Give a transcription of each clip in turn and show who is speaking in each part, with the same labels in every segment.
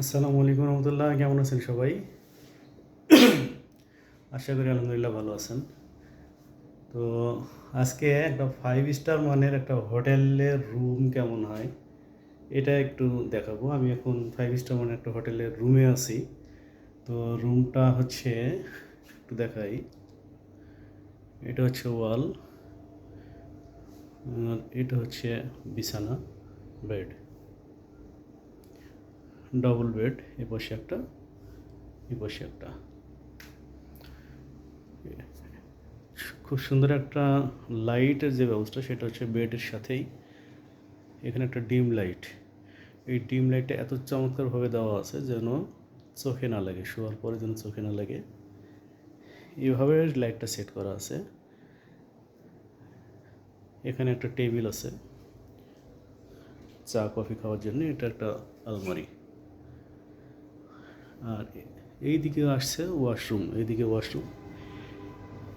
Speaker 1: আসসালামু আলাইকুম রহমতুল্লাহ, কেমন আছেন সবাই? আশা করি আলহামদুলিল্লাহ ভালো আছেন। তো আজকে একটা ফাইভ স্টার মানের একটা হোটেলের রুম কেমন হয়, এটা একটু দেখাবো। আমি এখন ফাইভ স্টার মানের একটা হোটেলের রুমে আছি। তো রুমটা হচ্ছে, একটু দেখাই। এটা হচ্ছে ওয়াল এটা হচ্ছে বিছানা বেড ডবল বেড এ পাশে একটা এ পাশে একটা। খুব সুন্দর একটা লাইটের যে ব্যবস্থা, সেটা হচ্ছে বেডের সাথেই। এখানে একটা ডিম লাইট। এই ডিম লাইটটা এত চমৎকারভাবে দেওয়া আছে যেন চোখে না লাগে, শোয়ার পরে যেন চোখে না লাগে। এইভাবে লাইটটা সেট করা আছে। এখানে একটা টেবিল আছে। চা, কফি খাওয়ার জন্য এটা একটা আলমারি। আর এই দিকে আসছে ওয়াশরুম এইদিকে ওয়াশরুম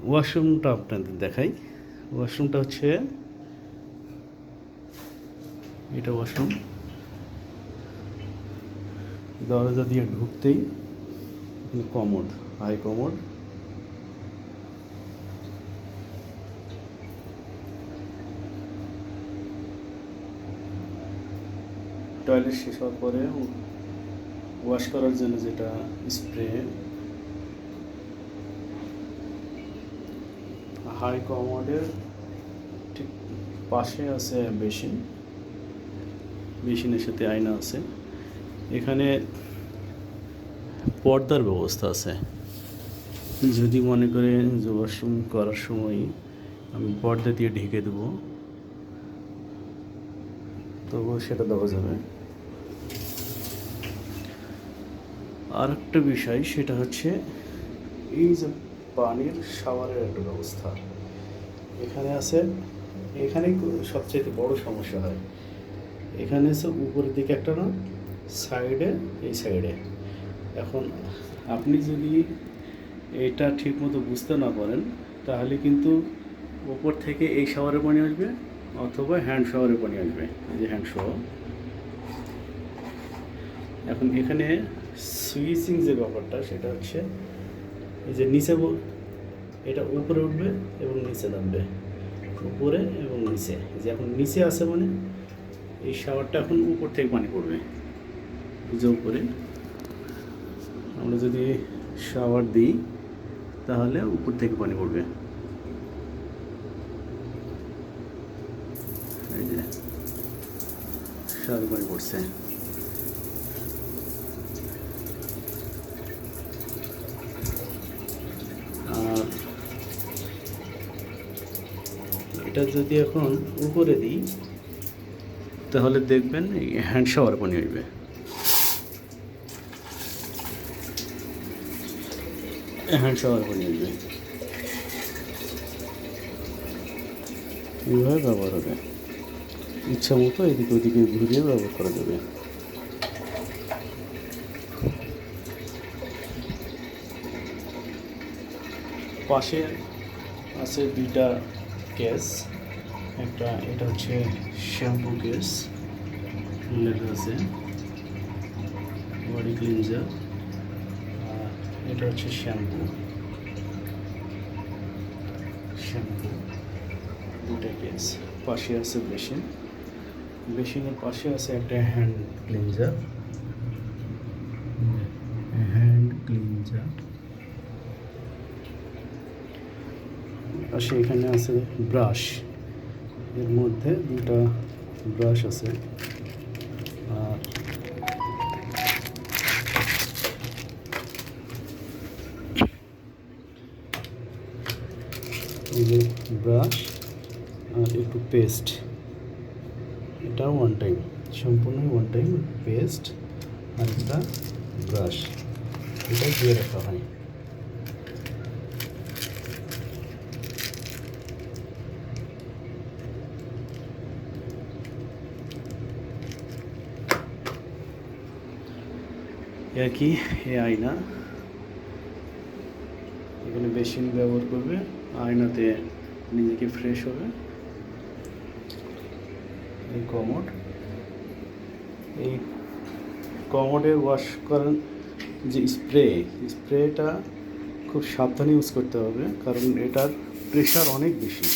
Speaker 1: ওয়াশরুমটা আপনাদের দেখাই। ওয়াশরুমটা হচ্ছে, এটা ওয়াশরুম দরজা দিয়ে ঢুকতেই এখানে কমোড হাই কমোড টয়লেট শেষ হওয়ার পরে ওয়াশ করার জন্য যেটা স্প্রে হাই কমোডের ঠিক পাশে আছে বেসিন মেশিনের সাথে আয়না আছে। এখানে পর্দার ব্যবস্থা আছে। যদি মনে করে যে ওয়াশরুম করার সময় আমি পর্দা দিয়ে ঢেকে দেবো, তবুও সেটা দেওয়া যাবে। আর একটা বিষয়, সেটা হচ্ছে এই যে পানির শাওয়ারের একটা ব্যবস্থা। এখানে আছে, এখানেই সবচেয়ে বড় সমস্যা হয়। এখানে আছে উপরের দিকে একটা না, সাইডে, এই সাইডে। এখন আপনি যদি এটা ঠিকমতো বুঝতে না পারেন, তাহলে কিন্তু উপর থেকে এই শাওয়ারের পানি আসবে অথবা হ্যান্ড শাওয়ারের পানি আসবে, এই যে হ্যান্ড শাওয়ার এখন এখানে সুইচিং যে ব্যাপারটা, সেটা হচ্ছে এই যে নিচে এটা উপরে উঠবে এবং নিচে নামবে। উপরে এবং নিচে। যে এখন নিচে আছে মানে এই শাওয়ারটা এখন উপর থেকে পানি পড়বে। যে উপরে। আমরা যদি শাওয়ার দিই, তাহলে উপর থেকে পানি পড়বে। এই যে, শাওয়ার পানি পড়ছে। এটা যদি এখন উপরে দিই, তাহলে দেখবেন হ্যান্ড শাওয়ার পানি হইবে। হ্যান্ড শাওয়ার পানি হইবে। এইভাবে ব্যবহার হবে। ইচ্ছা মতো এদিকে ওদিকে ঘুরিয়ে ব্যবহার করা যাবে। পাশে আছে দুইটা কেস একটা, এটা হচ্ছে শ্যাম্পু কেস লেখা আছে, বডি ক্লিনজার, আর এটা হচ্ছে শ্যাম্পু শ্যাম্পু, দুটা কেস পাশে আছে বেসিন বেসিনের পাশে আছে একটা হ্যান্ড ক্লিনজার হ্যান্ড ক্লিনজার পাশে এখানে আছে ব্রাশ এর মধ্যে দুটা ব্রাশ আছে। আর ব্রাশ আর একটু পেস্ট এটা ওয়ান টাইম সম্পূর্ণ ওয়ান টাইম পেস্ট আর একটা ব্রাশ এটা দিয়ে রাখা হয়। এ আর কি? এ আয়না। এখানে বেসিন ব্যবহার করবে। আয়নাতে নিজেকে ফ্রেশ হবে। এই কমোড। এই কমোডের ওয়াশ করেন যে স্প্রে স্প্রেটা খুব সাবধানে ইউজ করতে হবে, কারণ এটার প্রেশার অনেক বেশি।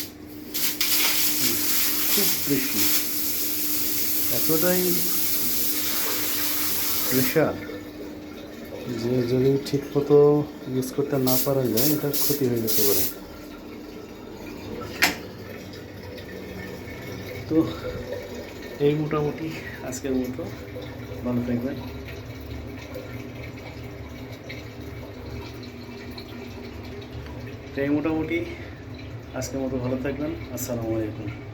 Speaker 1: খুব বেশি এতটাই প্রেশার যে যদি ঠিক মতো ইউজ করতে না পারা যায়, এটা ক্ষতি হয়ে যেতে পারে। তো এই মোটামুটি আজকের মতো। ভালো থাকবেন। এই মোটামুটি আজকের মতো ভালো থাকবেন। আসসালামু আলাইকুম।